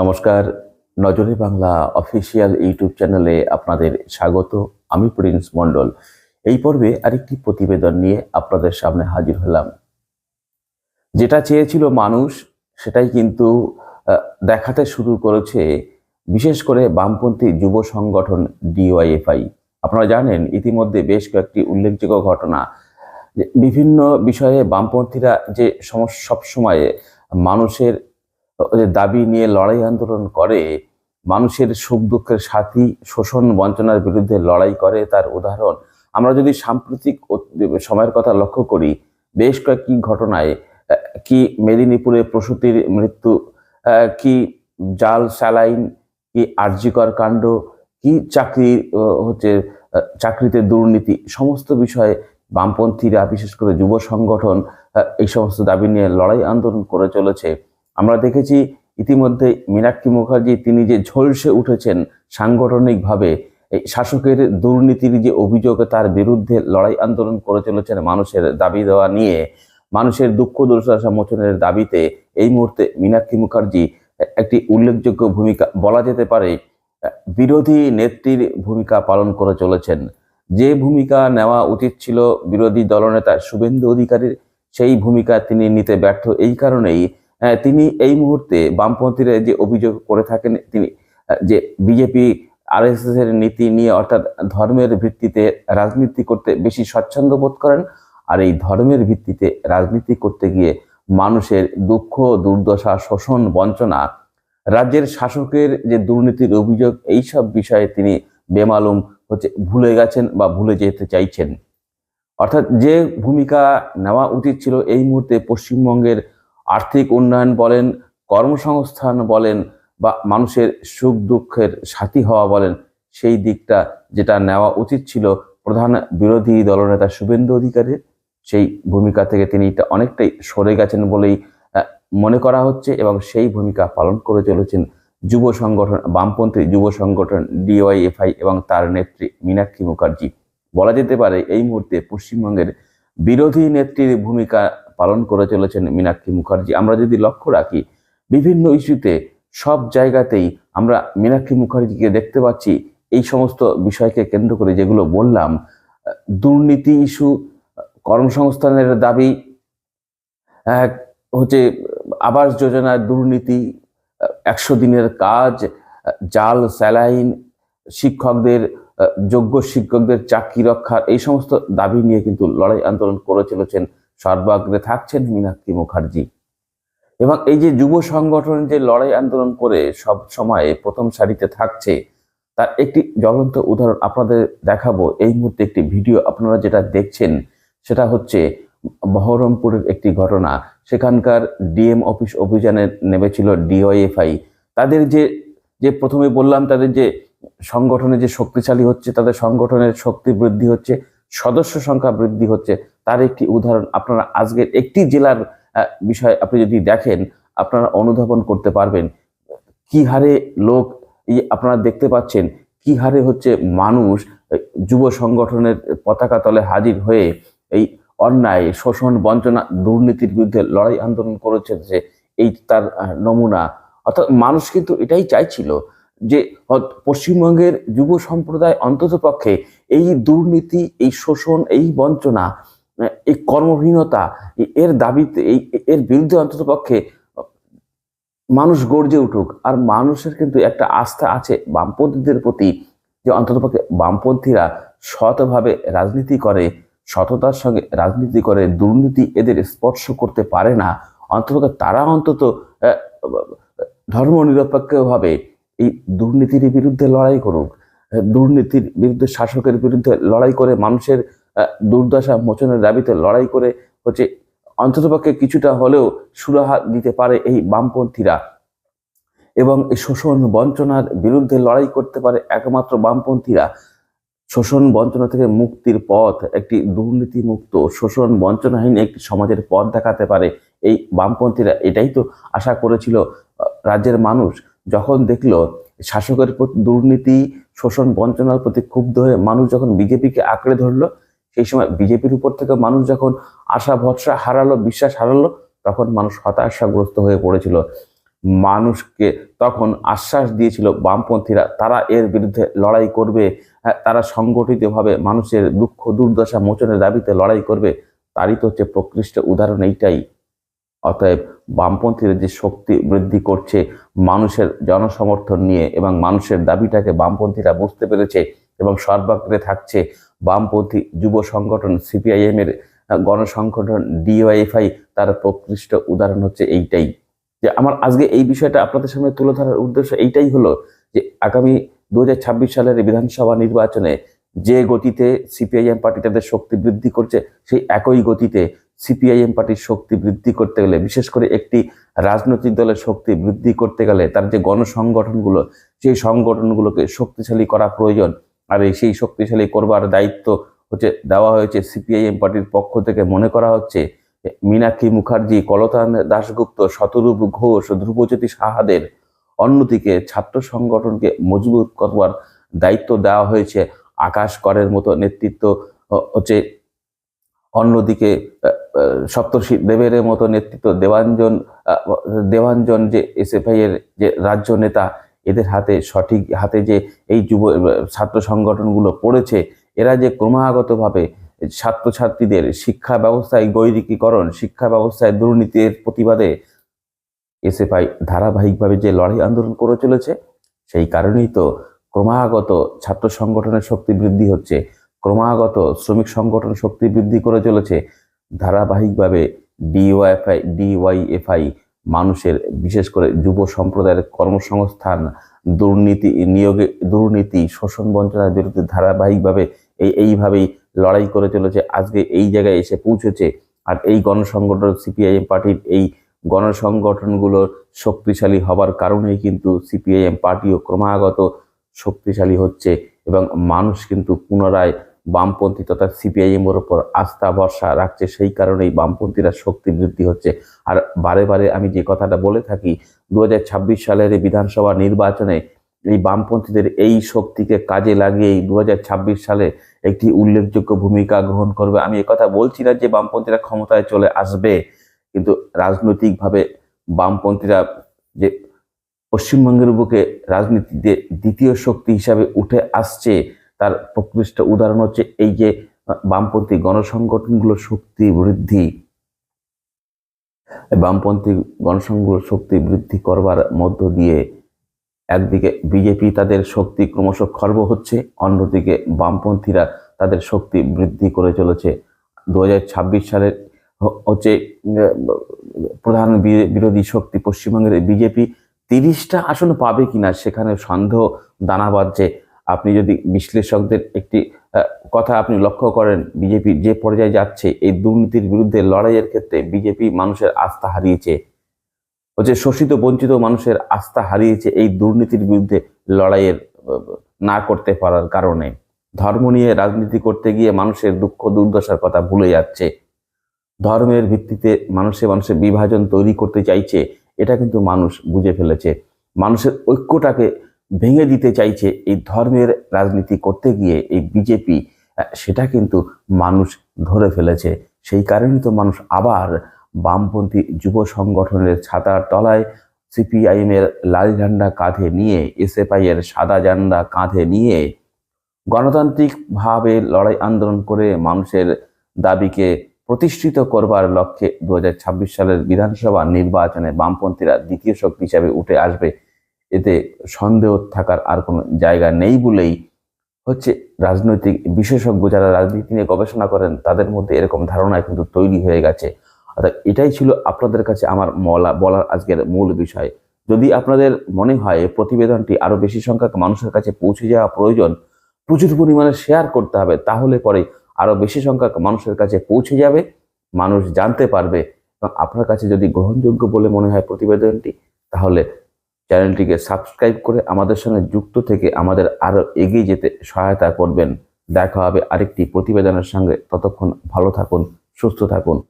নমস্কার, নজরে Bangla official YouTube চ্যানেলে আপনাদের স্বাগত। আমি প্রিন্স মণ্ডল। এই পর্বে আরেকটি প্রতিবেদন নিয়ে আপনাদের সামনে হাজির হলাম। যেটা চেয়েছিল মানুষ, সেটাই কিন্তু দেখাতে শুরু করেছে, বিশেষ করে বামপন্থী যুব সংগঠন ডিওয়াইএফআই। আপনারা জানেন, ইতিমধ্যে বেশ কয়েকটি উল্লেখযোগ্য ঘটনা। বিভিন্ন বিষয়ে বামপন্থীরা যে সমস্যা সবসময় মানুষের দাবি নিয়ে লড়াই আন্দোলন করে, মানুষের সুখ দুঃখের সাথী, শোষণ বঞ্চনার বিরুদ্ধে লড়াই করে তার উদাহরণ। আমরা যদি সাম্প্রতিক সময়ের কথা লক্ষ্য করি, বেশ কয়েকটি ঘটনায় কি মেদিনীপুরে প্রসূতির মৃত্যু কি জাল, স্যালাইন, কি আর্যিকর কাণ্ড, কি চাকরি হচ্ছে চাকরিতে দুর্নীতি, সমস্ত বিষয়ে বামপন্থীরা, বিশেষ করে যুব সংগঠন এই সমস্ত দাবি নিয়ে লড়াই আন্দোলন করে চলেছে। আমরা দেখেছি ইতিমধ্যে মীনাক্ষী মুখার্জি, তিনি যে ঝলসে উঠেছেন সাংগঠনিকভাবে, এই শাসকের দুর্নীতির যে অভিযোগ, তার বিরুদ্ধে লড়াই আন্দোলন করে চলেছেন মানুষের দাবি দেওয়া নিয়ে, মানুষের দুঃখ দুর্দশা মোচনের দাবিতে এই মুহূর্তে মীনাক্ষী মুখার্জি একটি উল্লেখযোগ্য ভূমিকা, বলা যেতে পারে, বিরোধী নেত্রীর ভূমিকা পালন করে চলেছেন। যে ভূমিকা নেওয়া উচিত ছিল বিরোধী দলনেতা শুভেন্দু অধিকারীর, সেই ভূমিকা তিনি নিতে ব্যর্থ। এই কারণেই তিনি এই মুহূর্তে বামপন্থীরা যে অভিযোগ করে থাকেন, তিনি যে বিজেপি আরএসএস এর নীতি নিয়ে অর্থাৎ ধর্মের ভিত্তিতে রাজনীতি করতে বেশি স্বচ্ছন্দ বোধ করেন আর এই ধর্মের ভিত্তিতে রাজনীতি করতে গিয়ে মানুষের দুঃখ, দুর্দশা, শোষণ, বঞ্চনা, রাজ্যের শাসকের যে দুর্নীতির অভিযোগ এই সব বিষয়ে তিনি বেমালুম হচ্ছে, ভুলে গেছেন বা ভুলে যেতে চাইছেন। অর্থাৎ যে ভূমিকা নেওয়া উচিত ছিল এই মুহূর্তে পশ্চিমবঙ্গের আর্থিক উন্নয়ন বলেন, কর্মসংস্থান বলেন বা মানুষের সুখ দুঃখের সাথী হওয়া বলেন, সেই দিকটা যেটা নেওয়া উচিত ছিল প্রধান বিরোধী দলনেতা শুভেন্দু অধিকারীর সেই ভূমিকা থেকে তিনি এটা অনেকটাই সরে গেছেন বলেই মনে করা হচ্ছে এবং সেই ভূমিকা পালন করে চলেছেন যুব সংগঠন, বামপন্থী যুব সংগঠন ডিওয়াইএফআই এবং তার নেত্রী মীনাক্ষী মুখার্জি। বলা যেতে পারে এই মুহূর্তে পশ্চিমবঙ্গের বিরোধী নেত্রীর ভূমিকা পালন করে চলেছেন মীনাক্ষী মুখার্জি। আমরা যদি লক্ষ্য রাখি, বিভিন্ন ইস্যুতে সব জায়গাতেই আমরা মীনাক্ষী মুখার্জিকে দেখতে পাচ্ছি। এই সমস্ত বিষয়কে কেন্দ্র করে যেগুলো বললাম, দুর্নীতি ইস্যু, কর্মসংস্থানের দাবি হচ্ছে আবাস যোজনার দুর্নীতি, একশো দিনের কাজ, জাল, স্যালাইন, শিক্ষকদের, যোগ্য শিক্ষকদের চাকরি রক্ষার, এই সমস্ত দাবি নিয়ে কিন্তু লড়াই আন্দোলন করে চলেছেন সর্বাগ্রে থাকছেন মীনাক্ষী মুখার্জি। এবং এই যে যুব সংগঠন যে লড়াই আন্দোলন করে সব সময় প্রথম সারিতে থাকছে, তার একটি জ্বলন্ত উদাহরণ আপনাদের দেখাবো। এই মুহূর্তে একটি ভিডিও আপনারা যেটা দেখছেন, সেটা হচ্ছে বহরমপুরের একটি ঘটনা। সেখানকার ডিএম অফিস অভিযানে নেমেছিল ডিওএফআই তাদের যে যে প্রথমে বললাম, তাদের যে সংগঠনে যে শক্তিশালী হচ্ছে, তাদের সংগঠনের শক্তি বৃদ্ধি হচ্ছে, সদস্য সংখ্যা বৃদ্ধি হচ্ছে তার একটি উদাহরণ আপনারা আজকের একটি জেলার বিষয় আপনি যদি দেখেন, আপনারা অনুধাবন করতে পারবেন। কি হারে লোক আপনারা দেখতে পাচ্ছেন, কি হারে হচ্ছে মানুষ যুব সংগঠনের পতাকা তলে হাজির হয়ে এই অন্যায়, শোষণ, বঞ্চনা, দুর্নীতির বিরুদ্ধে লড়াই আন্দোলন করেছে যে এই তার নমুনা। অর্থাৎ মানুষ কিন্তু এটাই চাইছিল যে পশ্চিমবঙ্গের যুব সম্প্রদায় অন্তত পক্ষে এই দুর্নীতি, এই শোষণ, এই বঞ্চনা এই কর্মহীনতা এর দাবিতে এই এর বিরুদ্ধে অন্তত পক্ষে মানুষ গর্জে উঠুক। আর মানুষের কিন্তু একটা আস্থা আছে বামপন্থীদের প্রতি যে অন্ততপক্ষে বামপন্থীরা সৎভাবে রাজনীতি করে সততার সঙ্গে রাজনীতি করে দুর্নীতি এদের স্পর্শ করতে পারে না। অন্তত তারা অন্তত আহ, ধর্ম নিরপেক্ষভাবে এই দুর্নীতির বিরুদ্ধে লড়াই করুক। দুর্নীতির বিরুদ্ধে শাসকের বিরুদ্ধে লড়াই করে মানুষের দুর্দশা মোচনের দাবিতে লড়াই করে হচ্ছে অন্ততপক্ষে কিছুটা হলেও সুরাহা দিতে পারে এই বামপন্থীরা। এবং এই শোষণ বঞ্চনার বিরুদ্ধে লড়াই করতে পারে একমাত্র বামপন্থীরা। শোষণ বঞ্চনা থেকে মুক্তির পথ, একটি দুর্নীতি মুক্ত শোষণ বঞ্চনাহীন একটি সমাজের পথ দেখাতে পারে এই বামপন্থীরা। এটাই তো আশা করেছিল রাজ্যের মানুষ। যখন দেখল শাসকের প্রতি দুর্নীতি, শোষণ বঞ্চনার প্রতি ক্ষুব্ধ হয়ে মানুষ যখন বিজেপিকে আঁকড়ে ধরলো সেই সময় বিজেপির উপর থেকে মানুষ যখন আশা ভরসা হারালো বিশ্বাস হারালো তখন মানুষ হতাশাগ্রস্ত হয়ে পড়েছিল। মানুষকে তখন আশ্বাস দিয়েছিল বামপন্থীরা তারা এর বিরুদ্ধে লড়াই করবে হ্যাঁ, তারা সংগঠিতভাবে মানুষের দুঃখ দুর্দশা মোচনের দাবিতে লড়াই করবে। তারই তো হচ্ছে প্রকৃষ্ট উদাহরণ এইটাই। অতএব বামপন্থীরা যে শক্তি বৃদ্ধি করছে মানুষের জনসমর্থন নিয়ে এবং মানুষের দাবিটাকে বামপন্থীরা বুঝতে পেরেছে এবং সর্বাগ্রে থাকছে বামপন্থী যুব সংগঠন সিপিআইএম এর আহ, গণসংগঠন ডিওয়াইএফআই তার প্রকৃষ্ট উদাহরণ হচ্ছে এইটাই। যে আমার আজকে এই বিষয়টা আপনাদের সামনে তুলে ধরার উদ্দেশ্য এইটাই হলো যে আগামী দু হাজার ছাব্বিশ সালের বিধানসভা নির্বাচনে যে গতিতে সিপিআইএম পার্টি তাদের শক্তি বৃদ্ধি করছে সেই একই গতিতে সিপিআইএম পার্টির শক্তি বৃদ্ধি করতে গেলে বিশেষ করে একটি রাজনৈতিক দলের শক্তি বৃদ্ধি করতে গেলে তার যে গণসংগঠনগুলো সেই সংগঠনগুলোকে শক্তিশালী করা প্রয়োজন। আর এই সেই শক্তিশালী করবার দায়িত্ব হচ্ছে দেওয়া হয়েছে সিপিআইএম পার্টির পক্ষ থেকে। মনে করা হচ্ছে মীনাক্ষী মুখার্জি কলতান দাশগুপ্ত শতরূপ ঘোষ ধ্রুবজ্যোতি সাহাদের অন্যদিকে ছাত্র সংগঠনকে মজবুত করবার দায়িত্ব দেওয়া হয়েছে। আকাশ করের মতো নেতৃত্ব হচ্ছে অন্যদিকে সপ্তর্ষি দেবের মতো নেতৃত্ব দেবাঞ্জন আহ, দেবাঞ্জন যে এসএফআই এর যে রাজ্য নেতা এদের হাতে সঠিক হাতে যে এই যুব ছাত্র সংগঠনগুলো পড়েছে, এরা যে ক্রমাগতভাবে ছাত্রছাত্রীদের শিক্ষা ব্যবস্থায় গৈরিকীকরণ, শিক্ষা ব্যবস্থায় দুর্নীতির প্রতিবাদে এসএফআই ধারাবাহিকভাবে যে লড়াই আন্দোলন করে চলেছে, সেই কারণেই তো ক্রমাগত ছাত্র সংগঠনের শক্তি বৃদ্ধি হচ্ছে, ক্রমাগত শ্রমিক সংগঠন শক্তি বৃদ্ধি করে চলেছে, ধারাবাহিকভাবে ডিওয়াইফআই ডিওয়াইএফআই মানুষের, বিশেষ করে যুব সম্প্রদায়ের কর্মসংস্থান, দুর্নীতি নিয়োগে, দুর্নীতি, শোষণ বঞ্চনার বিরুদ্ধে ধারাবাহিকভাবে এই, এইভাবেই লড়াই করে চলেছে। আজকে এই জায়গায় এসে পৌঁছেছে আর এই গণসংগঠন সিপিআইএম পার্টির এই গণসংগঠনগুলোর শক্তিশালী হবার কারণেই কিন্তু সিপিআইএম পার্টিও ক্রমাগত শক্তিশালী হচ্ছে এবং মানুষ কিন্তু পুনরায় বামপন্থী তথা সিপিআইএম এর উপর আস্থা, ভরসা রাখছে, সেই কারণেই বামপন্থীরা শক্তি বৃদ্ধি হচ্ছে। আর বারে বারে আমি যে কথাটা বলে থাকি দু হাজার ছাব্বিশ সালের বিধানসভা নির্বাচনে এই বামপন্থীদের এই শক্তিকে কাজে লাগিয়েই দু হাজার ছাব্বিশ সালে একটি উল্লেখযোগ্য ভূমিকা গ্রহণ করবে। আমি কথা বলছি না যে বামপন্থীরা ক্ষমতায় চলে আসবে, কিন্তু রাজনৈতিকভাবে বামপন্থীরা যে পশ্চিমবঙ্গের বুকে রাজনীতিতে দ্বিতীয় শক্তি হিসাবে উঠে আসছে তার প্রকৃষ্ট উদাহরণ হচ্ছে এই যে বামপন্থী গণসংগঠনগুলোর শক্তি বৃদ্ধি বামপন্থী গণসংঘগুলোর শক্তি বৃদ্ধি করবার মধ্য দিয়ে একদিকে বিজেপি তাদের শক্তি ক্রমশ খর্ব হচ্ছে, অন্যদিকে বামপন্থীরা তাদের শক্তি বৃদ্ধি করে চলেছে। দু হাজার ছাব্বিশ সালের হচ্ছে প্রধান বিরোধী শক্তি পশ্চিমবঙ্গের বিজেপি তিরিশটা আসন পাবে কিনা সেখানে সন্দেহ দানা বাঁধছে। আপনি যদি বিশ্লেষকদের একটি কথা আপনি লক্ষ্য করেন, বিজেপি যে পর্যায়ে যাচ্ছে, এই দুর্নীতির বিরুদ্ধে লড়াইয়ের ক্ষেত্রে বিজেপি মানুষের আস্থা হারিয়েছে। হচ্ছে শোষিত, বঞ্চিত মানুষের আস্থা হারিয়েছে, এই দুর্নীতির বিরুদ্ধে লড়াইয়ের না করতে পারার কারণে। ধর্ম নিয়ে রাজনীতি করতে গিয়ে মানুষের দুঃখ, দুর্দশার কথা ভুলে যাচ্ছে। ধর্মের ভিত্তিতে মানুষে মানুষের বিভাজন তৈরি করতে চাইছে, এটা কিন্তু মানুষ বুঝে ফেলেছে। মানুষের ঐক্যটাকে ভেঙে দিতে চাইছে এই ধর্মের রাজনীতি করতে গিয়ে এই বিজেপি সেটা কিন্তু মানুষ ধরে ফেলেছে। সেই কারণেই তো মানুষ আবার বামপন্থী যুব সংগঠনের ছাতার তলায় সিপিআইএম এর লাল ঝান্ডা কাঁধে নিয়ে এসএফআই এর সাদা ঝান্ডা কাঁধে নিয়ে গণতান্ত্রিকভাবে লড়াই আন্দোলন করে মানুষের দাবিকে প্রতিষ্ঠিত করবার লক্ষ্যে দু হাজার ছাব্বিশ সালের বিধানসভা নির্বাচনে বামপন্থীরা দ্বিতীয় শক্তি হিসাবে উঠে আসবে। এতে সন্দেহ থাকার আর কোনো জায়গা নেই বলেই হচ্ছে রাজনৈতিক বিশেষজ্ঞ যারা রাজনীতি নিয়ে গবেষণা করেন, তাদের মধ্যে এরকম ধারণা কিন্তু তৈরি হয়ে গেছে। অর্থাৎ এটাই ছিল আপনাদের কাছে আমার বলা বলার আজকের মূল বিষয়। যদি আপনাদের মনে হয় প্রতিবেদনটি আরও বেশি সংখ্যক মানুষের কাছে পৌঁছে যাওয়া প্রয়োজন, প্রচুর পরিমাণে শেয়ার করতে হবে, তাহলে পরে আরও বেশি সংখ্যক মানুষের কাছে পৌঁছে যাবে, মানুষ জানতে পারবে। এবং আপনার কাছে যদি গ্রহণযোগ্য বলে মনে হয় প্রতিবেদনটি, তাহলে চ্যানেলটিকে সাবস্ক্রাইব করে আমাদের সঙ্গে যুক্ত থেকে আমাদের আরও এগিয়ে যেতে সহায়তা করবেন। দেখা হবে আরেকটি প্রতিবেদনের সঙ্গে। ততক্ষণ ভালো থাকুন, সুস্থ থাকুন।